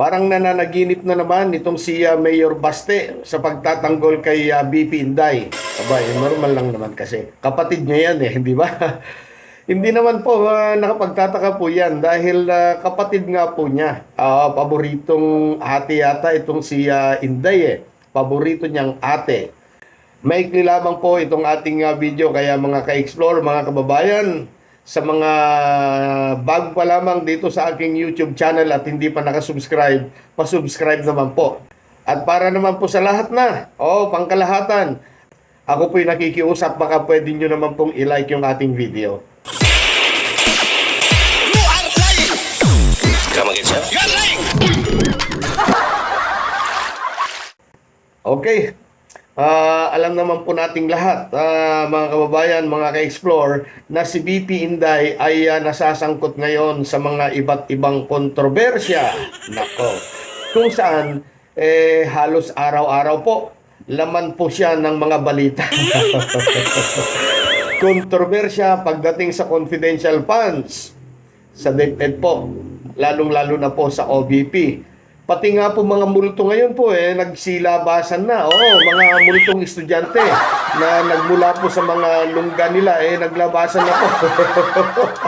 Parang nananaginip na naman itong si ah, Mayor Baste sa pagtatanggol kay ah, BP Inday. Aba, eh, normal lang naman kasi. Kapatid niya yan eh, di ba? Hindi naman po ah, nakapagtataka po yan dahil ah, kapatid nga po niya. Ah, paboritong ate yata itong si ah, Inday eh. Paborito niyang ate. Maikli lamang po itong ating ah, video kaya mga ka-explore, mga kababayan, sa mga bago pa lamang dito sa aking YouTube channel at hindi pa nakasubscribe, pasubscribe naman po. At para naman po sa lahat na, oh, pangkalahatan, ako po'y nakikiusap, baka pwede nyo naman pong i-like yung ating video. Come again, sir? Okay. Ah, alam naman po nating lahat, ah, mga kababayan, mga ka-explore, na si BP Inday ay ah, nasasangkot ngayon sa mga iba't ibang kontrobersya. Nako. Kung saan, eh, halos araw-araw po, laman po siya ng mga balita. kontrobersya pagdating sa confidential funds sa DepEd po, lalong-lalo na po sa OBP. Pati nga po mga multo ngayon po eh, nagsilabasan na. Oo, mga multong estudyante na nagmula po sa mga lungga nila eh, naglabasan na po.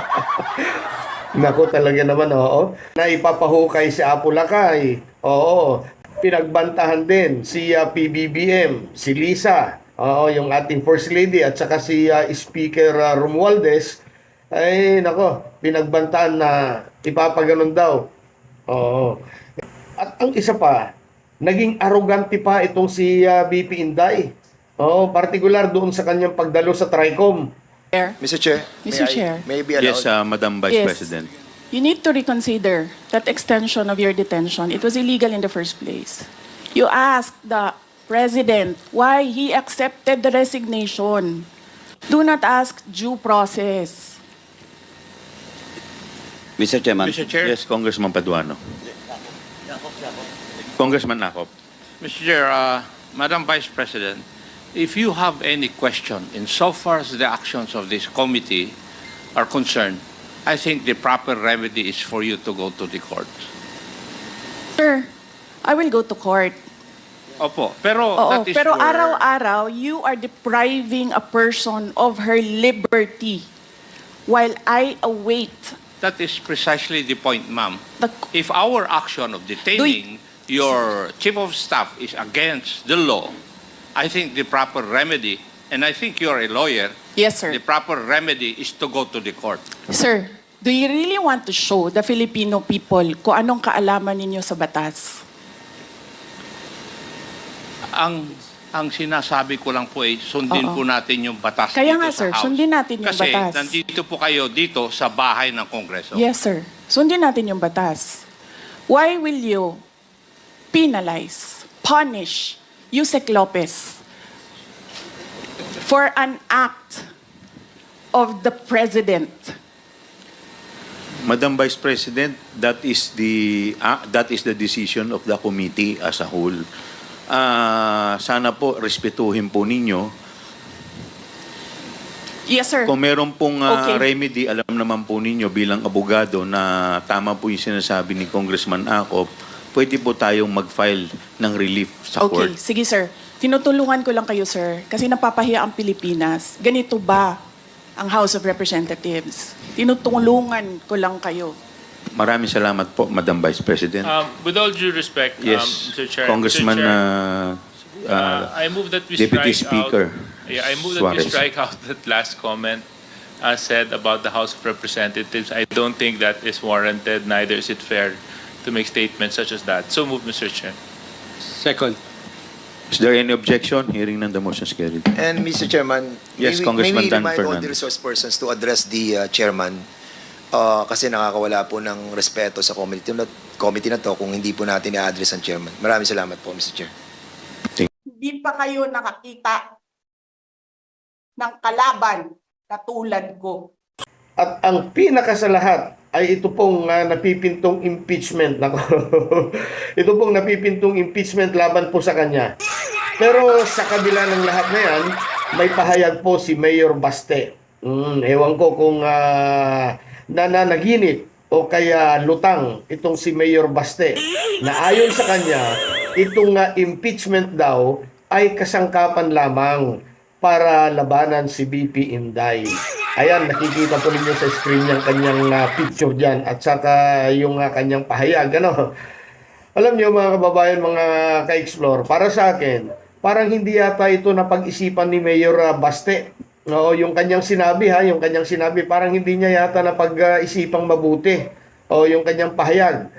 Nako talaga naman, oo. Na ipapahukay si Apulakay. Oo. Pinagbantahan din si ah, PBBM, si Lisa. Oo, yung ating First Lady at saka si ah, Speaker ah, Romualdez. Ay, nako, pinagbantaan na ipapaganon daw. Oo. At ang isa pa, naging arrogante pa itong si ah, BP Inday. Oo, partikular doon sa kanyang pagdalo sa TRICOM. Chair, Mr. Chair, Mr. may I- Chair. may I be allowed? Yes, uh, Madam Vice Yes. President. you need to reconsider that extension of your detention. It was illegal in the first place. You asked the president why he accepted the resignation. Do not ask due process. Mr. Chairman. Mr. Chair, Yes, Congressman Paduano. Congressman Nakop. Mr. Chair, uh, Madam Vice President, if you have any question in so far as the actions of this committee are concerned, I think the proper remedy is for you to go to the court. Sir, I will go to court. Opo, pero Oo, that is pero your- araw-araw, you are depriving a person of her liberty while I await That is precisely the point, ma'am. If our action of detaining your chief of staff is against the law, I think the proper remedy, and I think you're a lawyer, Yes, sir. the proper remedy is to go to the court. Sir, do you really want to show the Filipino people kung anong kaalaman ninyo sa batas? ang ang sinasabi ko lang po ay sundin Oo. po natin yung batas Kaya dito nga, sa sir, House. sundin natin yung Kasi batas. nandito po kayo dito sa bahay ng Kongreso. Yes, sir. Sundin natin yung batas. Why will you penalize, punish Yusek Lopez for an act of the president? Madam Vice President, that is the ah, that is the decision of the committee as a whole. Ah, sana po respetuhin po ninyo. Yes, sir. Kung meron pong ah, Okay. remedy, alam naman po ninyo bilang abogado na tama po yung sinasabi ni Congressman Akop, pwede po tayong mag-file ng relief sa Okay, court. sige sir. Tinutulungan ko lang kayo, sir, kasi napapahiya ang Pilipinas. Ganito ba ang House of Representatives? Tinutulungan ko lang kayo. Maraming salamat po, Madam Vice President. Um, with all due respect, yes, um, Mr. Chair, Congressman Mr. Chair, uh, uh, uh, I move that we Deputy strike Speaker out. Yeah, I move that we Suarez. strike out that last comment uh, said about the House of Representatives. I don't think that is warranted. Neither is it fair to make statements such as that. So move, Mr. Chair. Second. Is there any objection? Hearing none, the motion is carried. And Mr. Chairman, Yes, may we, Congressman may we Dan remind all the resource persons to address the uh, chairman uh, kasi nakakawala po ng respeto sa committee na, committee na to kung hindi po natin i-address ang chairman. Maraming salamat po, Mr. Chair. Hindi pa kayo nakakita ng kalaban na tulad ko. At ang pinaka sa lahat ay ito pong ah, napipintong impeachment. Nako. ito pong napipintong impeachment laban po sa kanya. Pero sa kabila ng lahat na yan, may pahayag po si Mayor Baste. Mm, ewan ko kung uh, nananaginip o kaya lutang itong si Mayor Baste na ayon sa kanya itong ah, impeachment daw ay kasangkapan lamang para labanan si BP Inday. Ayan, nakikita po ninyo sa screen yung kanyang ah, picture dyan at saka yung ah, kanyang pahayag. Ano? Alam niyo mga kababayan, mga ka-explore, para sa akin, parang hindi yata ito na pag-isipan ni Mayor ah, Baste. Oo, yung kanyang sinabi ha, yung kanyang sinabi, parang hindi niya yata na pag-isipang mabuti. O yung kanyang pahayag.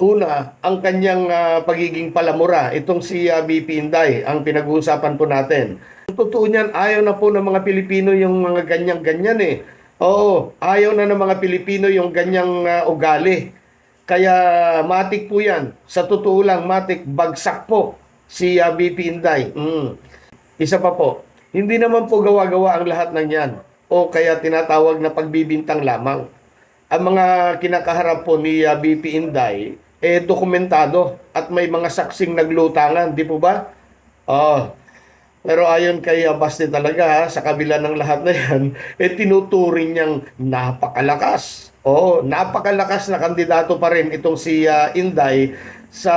Una, ang kanyang ah, pagiging palamura, itong si ah, BP Inday, ang pinag-uusapan po natin. Ang Totoo niyan, ayaw na po ng mga Pilipino yung mga ganyan-ganyan eh. Oo, ayaw na ng mga Pilipino yung ganyang ah, ugali. Kaya matik po yan. Sa totoo lang, matik, bagsak po si ah, BP Inday. Mm. Isa pa po, hindi naman po gawa-gawa ang lahat ng yan. O kaya tinatawag na pagbibintang lamang. Ang mga kinakaharap po ni ah, BP Inday, eh dokumentado at may mga saksing naglutangan, di po ba? Oh. Pero ayon kay ah, Basti talaga, ha, sa kabila ng lahat na yan, eh tinuturing niyang napakalakas. Oo, napakalakas na kandidato pa rin itong si ah, Inday sa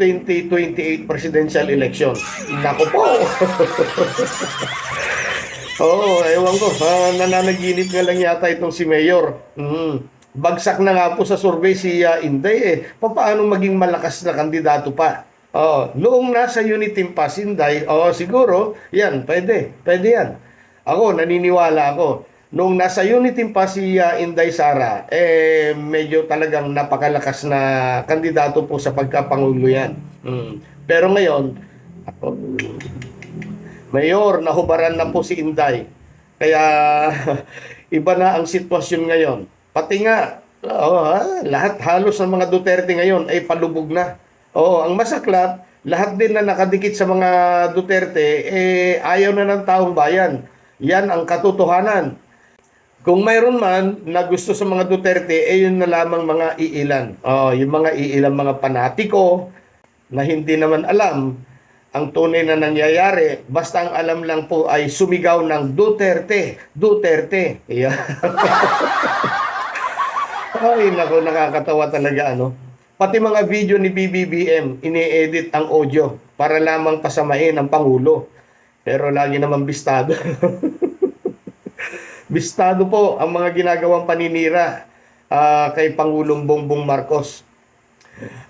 2028 presidential election. Nako po! Oo, ewan ko. Ah, nananaginip nga lang yata itong si Mayor. Mm. Bagsak na nga po sa survey si ah, Inday eh. Paano maging malakas na kandidato pa? Oo, noong nasa unit team pa si Inday, oo, siguro, yan, pwede. Pwede yan. Ako, naniniwala ako. Noong nasa unit team pa si ah, Inday Sara, eh, medyo talagang napakalakas na kandidato po sa pagkapangulo yan. Mm. Pero ngayon, ako, Mayor, nahubaran na po si Inday. Kaya iba na ang sitwasyon ngayon. Pati nga, oh, ha, lahat halos ng mga Duterte ngayon ay palubog na. Oo, ang masaklat, lahat din na nakadikit sa mga Duterte, eh, ayaw na ng taong bayan. Yan ang katotohanan. Kung mayroon man na gusto sa mga Duterte, eh yun na lamang mga iilan. Oh, yung mga iilan mga panatiko na hindi naman alam ang tunay na nangyayari. Basta ang alam lang po ay sumigaw ng Duterte, Duterte. Yan. ay, nako, nakakatawa talaga, ano. Pati mga video ni BBBM, ini-edit ang audio para lamang pasamain ang Pangulo. Pero lagi naman bistado. bistado po ang mga ginagawang paninira ah, kay Pangulong Bongbong Marcos.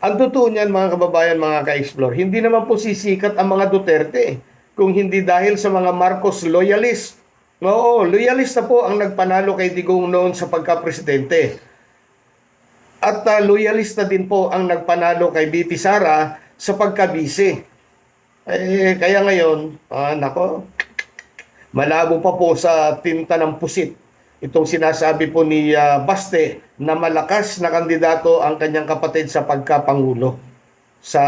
Ang totoo niyan mga kababayan, mga ka-explore, hindi naman po sisikat ang mga Duterte kung hindi dahil sa mga Marcos loyalist. Oo, loyalista po ang nagpanalo kay Digong noon sa pagka-presidente. At uh, loyalista din po ang nagpanalo kay BP Sara sa pagka-bise. Eh, kaya ngayon, ah, nako, malabo pa po sa tinta ng pusit itong sinasabi po ni ah, Baste na malakas na kandidato ang kanyang kapatid sa pagkapangulo sa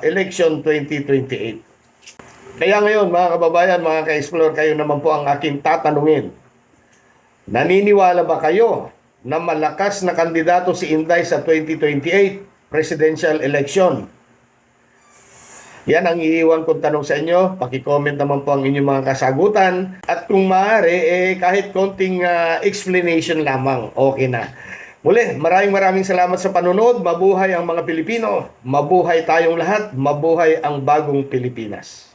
election 2028. Kaya ngayon mga kababayan, mga ka-explore, kayo naman po ang aking tatanungin. Naniniwala ba kayo na malakas na kandidato si Inday sa 2028 presidential election? Yan ang iiwan kong tanong sa inyo. Paki-comment naman po ang inyong mga kasagutan. At kung maaari, eh, kahit konting ah, explanation lamang, okay na. Muli, maraming maraming salamat sa panonood. Mabuhay ang mga Pilipino. Mabuhay tayong lahat. Mabuhay ang bagong Pilipinas.